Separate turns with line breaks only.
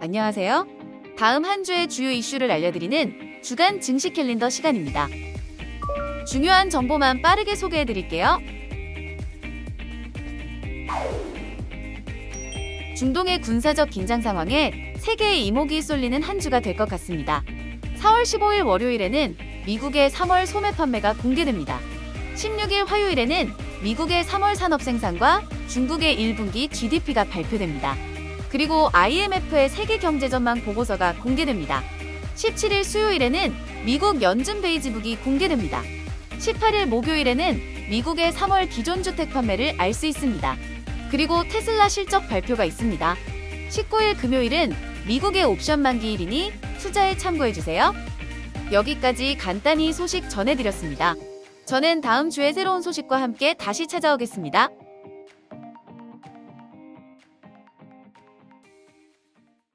안녕하세요. 다음 한 주의 주요 이슈를 알려드리는 주간 증시 캘린더 시간입니다. 중요한 정보만 빠르게 소개해 드릴게요. 중동의 군사적 긴장 상황에 세계의 이목이 쏠리는 한 주가 될 것 같습니다. 4월 15일 월요일에는 미국의 3월 소매 판매가 공개됩니다. 16일 화요일에는 미국의 3월 산업 생산과 중국의 1분기 GDP가 발표됩니다. 그리고 IMF의 세계 경제 전망 보고서가 공개됩니다. 17일 수요일에는 미국 연준 베이지북이 공개됩니다. 18일 목요일에는 미국의 3월 기존 주택 판매를 알 수 있습니다. 그리고 테슬라 실적 발표가 있습니다. 19일 금요일은 미국의 옵션 만기일이니 투자에 참고해 주세요. 여기까지 간단히 소식 전해드렸습니다. 저는 다음 주에 새로운 소식과 함께 다시 찾아오겠습니다.